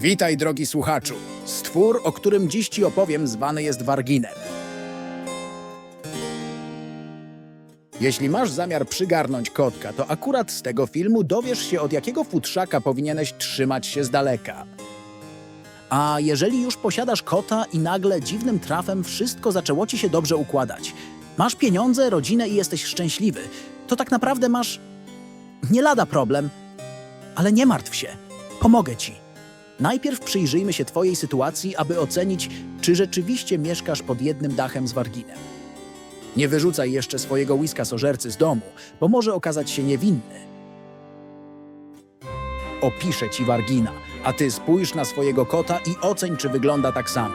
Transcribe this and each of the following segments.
Witaj, drogi słuchaczu. Stwór, o którym dziś ci opowiem, zwany jest Warginem. Jeśli masz zamiar przygarnąć kotka, to akurat z tego filmu dowiesz się, od jakiego futrzaka powinieneś trzymać się z daleka. A jeżeli już posiadasz kota i nagle dziwnym trafem wszystko zaczęło ci się dobrze układać, masz pieniądze, rodzinę i jesteś szczęśliwy, to tak naprawdę masz nie lada problem, ale nie martw się, pomogę ci. Najpierw przyjrzyjmy się Twojej sytuacji, aby ocenić, czy rzeczywiście mieszkasz pod jednym dachem z Warginem. Nie wyrzucaj jeszcze swojego łyska sożercy z domu, bo może okazać się niewinny. Opiszę Ci Wargina, a Ty spójrz na swojego kota i oceń, czy wygląda tak samo.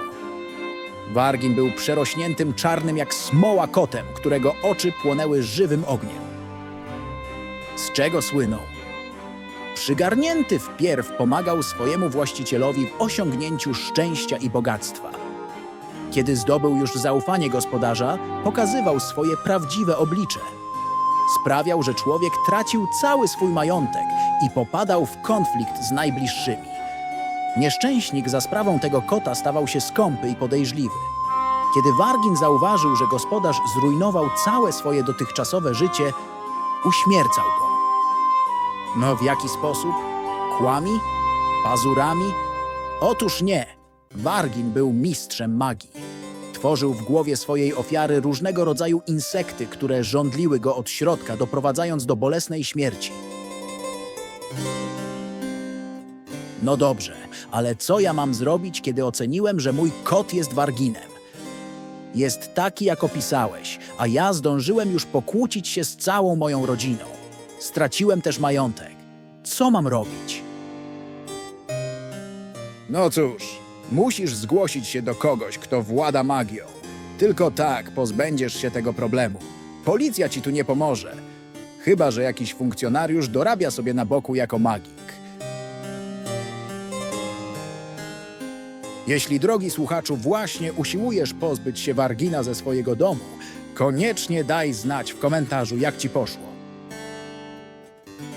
Wargin był przerośniętym czarnym jak smoła kotem, którego oczy płonęły żywym ogniem. Z czego słynął? Przygarnięty wpierw pomagał swojemu właścicielowi w osiągnięciu szczęścia i bogactwa. Kiedy zdobył już zaufanie gospodarza, pokazywał swoje prawdziwe oblicze. Sprawiał, że człowiek tracił cały swój majątek i popadał w konflikt z najbliższymi. Nieszczęśnik za sprawą tego kota stawał się skąpy i podejrzliwy. Kiedy Wargin zauważył, że gospodarz zrujnował całe swoje dotychczasowe życie, uśmiercał go. No w jaki sposób? Kłami? Pazurami? Otóż nie. Wargin był mistrzem magii. Tworzył w głowie swojej ofiary różnego rodzaju insekty, które żądliły go od środka, doprowadzając do bolesnej śmierci. No dobrze, ale co ja mam zrobić, kiedy oceniłem, że mój kot jest Warginem? Jest taki, jak opisałeś, a ja zdążyłem już pokłócić się z całą moją rodziną. Straciłem też majątek. Co mam robić? No cóż, musisz zgłosić się do kogoś, kto włada magią. Tylko tak pozbędziesz się tego problemu. Policja ci tu nie pomoże. Chyba, że jakiś funkcjonariusz dorabia sobie na boku jako magik. Jeśli, drogi słuchaczu, właśnie usiłujesz pozbyć się Wargina ze swojego domu, koniecznie daj znać w komentarzu, jak ci poszło.